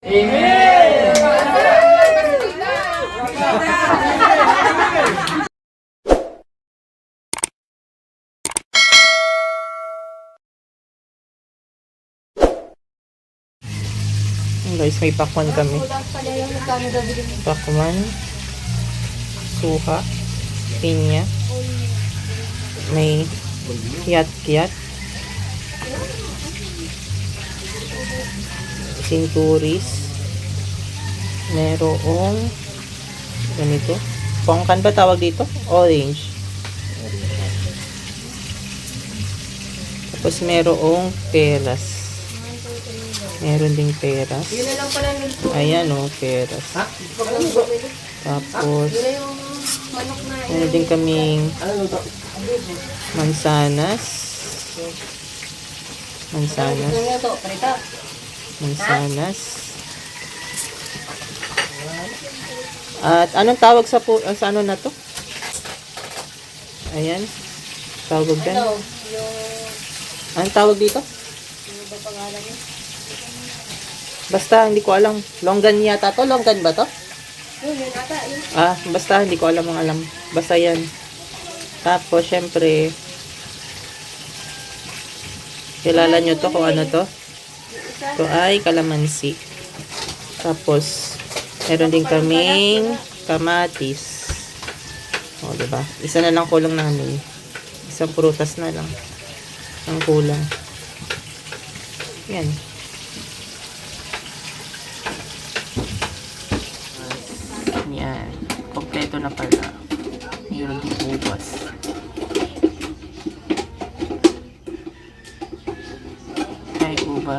Ayan, guys, may pakwan kami. Pakwan, suha, pinya, may kiyat-kiyat, sinturis, merong ganito. Pongkan ba tawag dito? Orange. Tapos merong peras. Meron ding peras. Yun lang pala nito. Ayan o, peras. Tapos, yung manok na meron din kaming mansanas. Mansanas. Ano? Parita. Mansanas. At anong tawag sa ah, sa ano na to? Ayan. Tawag dyan. Ito, yung Anong tawag dito? ano ba pangalan niya? Basta hindi ko alam. Longgan yata to? Longgan ba to? Yun, yun ata. Yun. Ah, basta hindi ko alam ang alam. Basta yan. Tapos, syempre, kilala nyo to kung ano to? Ito ay kalamansi. Tapos, meron din kaming kamatis. O, diba? Isa na lang kulang namin. Isang prutas na lang. Ang kulang. Yan. Yan. Kompleto na pala. Meron din ubas.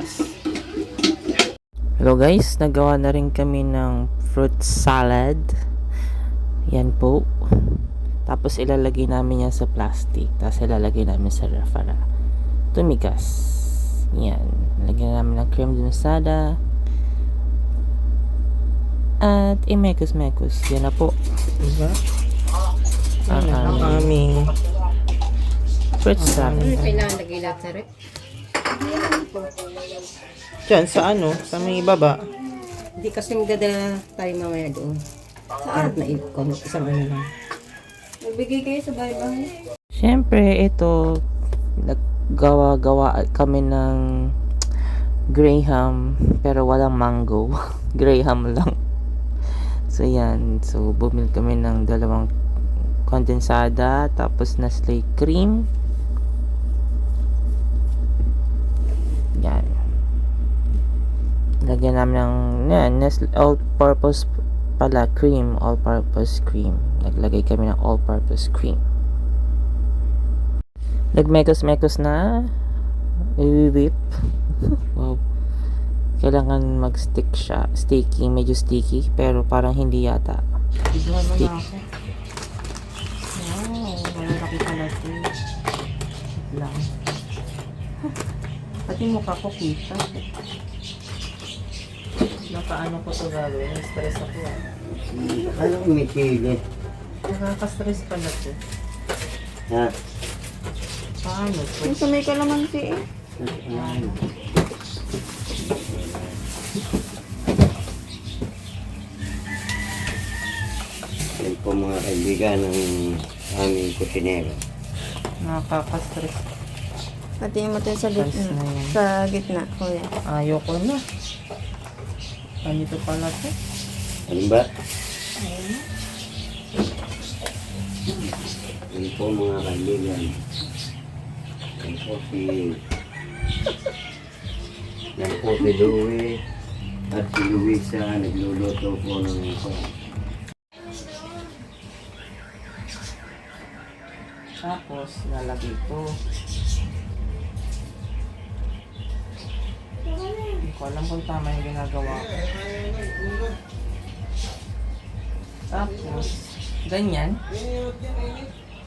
Ubas. Hello guys, nagawa na rin kami ng fruit salad. Yan po. Tapos ilalagay namin yan sa plastic. Tapos ilalagay namin sa ref para tumigas. Yan. Lagyan namin ng creme de mosada. At imekos-mekos. Yan na po. Diba? Ang aming fruit salad. Kailangan lagay lahat sa rep. Diyan, sa ano? Sa may baba. Hindi kasi magdadala tayo mamaya doon. Saan? na ikon. Isang ano lang. Nagbigay kayo sa bahay-bahay? Siyempre, ito, naggawa-gawa kami ng graham, pero walang mango. graham lang. So, yan. So, bumili kami ng dalawang kondensada, tapos Nestle cream. Yan. Lagyan namin ng, yan, Nestle all-purpose pala cream, all-purpose cream. Naglagay kami ng all-purpose cream. Nagmekos-mekos na. I-whip. wow. Kailangan mag-stick siya. Sticky, medyo sticky. Pero parang hindi yata. Stick. Wow, malalaki pala ito. lang. Pati mukha ko kita. Nakaano ko to gagawin. Stress ako ah. Ano umitigil? Nakaka-stress pala to. Ha? Paano to? Yung sa may kalamansi eh. Ano? Yan po mga kaibigan ng aming kusinero. Nakaka-stress. Pati mo tayo sa gitna. na yan. Sa gitna, kuya. Ayoko na. Ganito pala to. Ano ba? Yan po mga kaibigan. Yan po si... Yan po si Louie. At si Luisa nagluluto po ng ito. Tapos, lalagay ko. Alam kung tama yung ginagawa ko. Tapos, ganyan.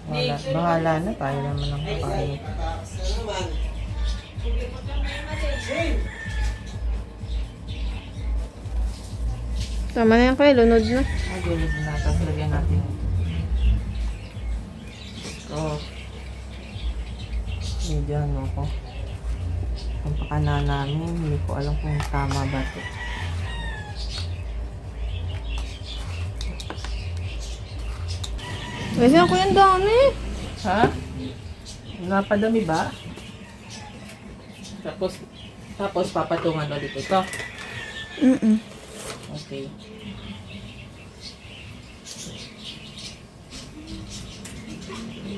Wala, bahala na tayo naman ang kakain. Tama na yan kuya, lunod na. Magulog na. Tapos lagyan natin. So, medyo ano ko kung pakana namin. Hindi ko alam kung tama ba ito. Kasi ako yung dami. Ha? Napadami ba? Tapos, tapos papatungan ulit ito? Mm -mm. Okay.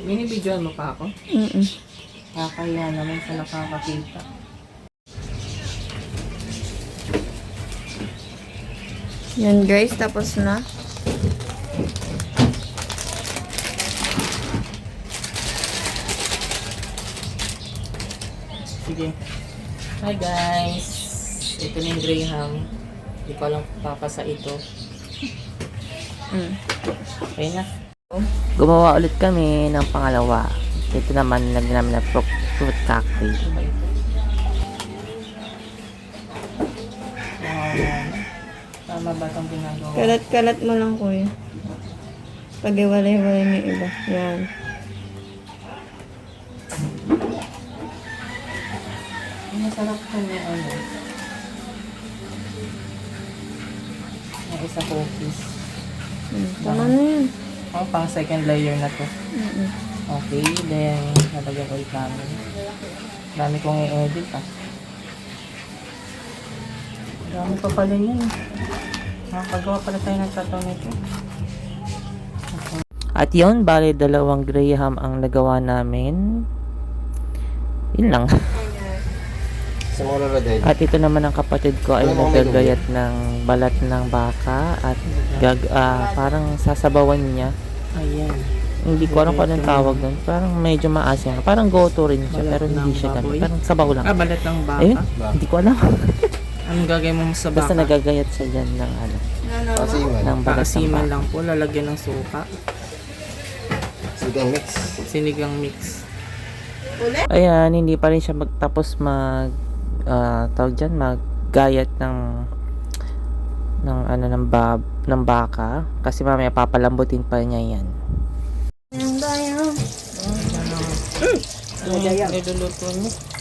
Binibidyoan mo pa ako? Mm -mm. Kakaya naman sa nakakakita. Yan guys, tapos na. Sige. Hi guys! Ito na yung Graham. Hindi ko alam papasa ito. Mm. Okay na. Gumawa ulit kami ng pangalawa. Ito naman, lagyan namin ng fruit, fruit cocktail. Ayan. Tama ba itong ginagawa? Kalat-kalat mo lang kuya. Pag iwalay-walay mo yung iba. Yan. Ang masarap ko yung ano. Yung isa cookies. Mm. Tama na yan. Oh, pang second layer na to. Mm-mm. Okay, then nalagyan ulit namin. Dami kong i-edit ah. Dami pa pala yun. Nakakagawa pala tayo ng tattoo nito. At yun, bali dalawang Graham ang nagawa namin. Yun lang. At ito naman ang kapatid ko ay nagagayat ng balat ng baka at gag, ah, parang sasabawan niya. Ayan. Hindi ko alam kung anong tawag doon. Parang medyo maasim. Parang goto rin siya. pero hindi siya ganun. Parang sabaw lang. Ah, balat ng baka. Ayun. Hindi ko alam. Anong gagawin mo sa Basta baka? nagagayat siya dyan ng ano. Kasi man. Ng balat ng Paasiman baka. lang po, lalagyan ng suka. Sigang mix. Sinigang mix. Ayan, hindi pa rin siya magtapos mag ah, tawag dyan, maggayat ng ng ano ng bab ng baka kasi mamaya papalambutin pa niya yan. Yan tayo. Ano yung niluluto niyo?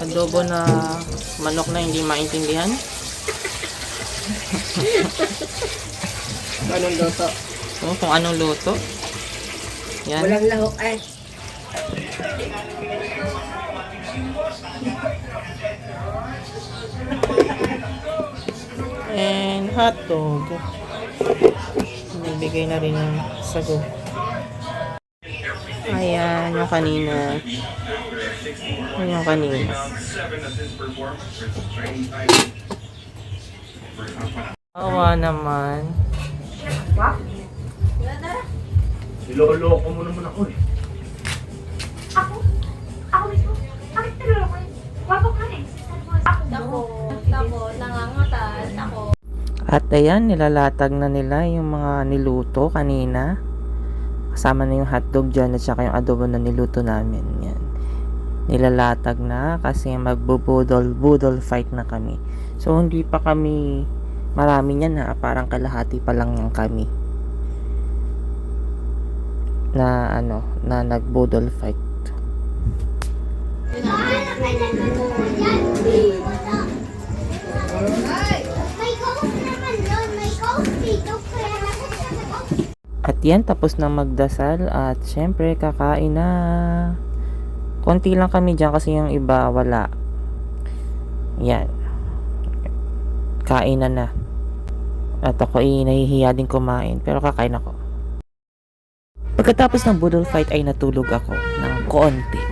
Adobo na manok na hindi maintindihan? Anong luto? Oo, kung anong luto. Yan. Walang lahok ay. And hot dog. Na rin ng sago. Ayan, yung kanina. Yung kanina. Awa naman. Niloloko mo naman ako eh. Ako? Ako mismo? Bakit niloloko yun? Wapo ka rin. Ako, ako, nangangatal, ako. At ayan, nilalatag na nila yung mga niluto kanina. Kasama na yung hotdog dyan at saka yung adobo na niluto namin. Yan. Nilalatag na kasi magbubudol budol fight na kami. So, hindi pa kami marami niyan ha. Parang kalahati pa lang yan kami. Na ano, na nagbudol fight. May yan, tapos na magdasal at syempre kakain na. Konti lang kami dyan kasi yung iba wala. Yan. Kain na na. At ako ay nahihiya din kumain pero kakain ako. Pagkatapos ng budol fight ay natulog ako ng konti.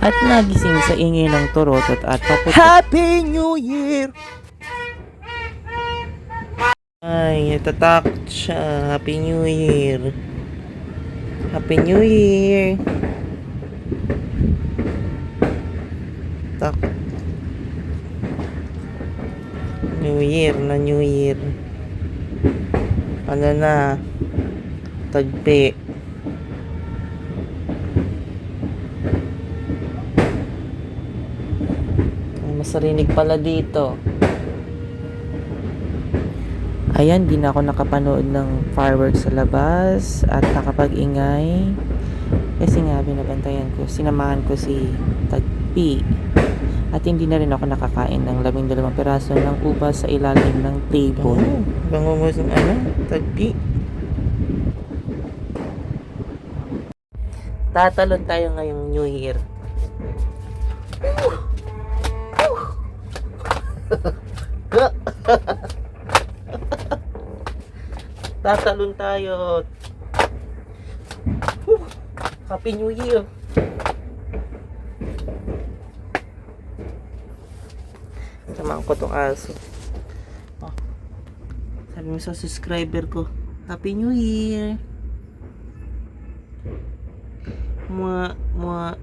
At nagising sa ingay ng turotot at paputok. Happy New Year! Ay, natatakot siya. Happy New Year. Happy New Year. Takot. New Year na New Year. Ano na? Tagpi. Masarinig pala dito. Ayan, di na ako nakapanood ng fireworks sa labas at nakapag-ingay. Kasi nga, binabantayan ko, sinamahan ko si Tagpi. At hindi na rin ako nakakain ng labing dalawang piraso ng ubas sa ilalim ng table. Oh, bangungos ng ano? Tagpi. Tatalon tayo ngayong New Year. Woo! Woo! Tatalon tayo. Happy New Year. Samahan ko tong aso. Oh. Sabi mo sa subscriber ko, Happy New Year. Mua, mua.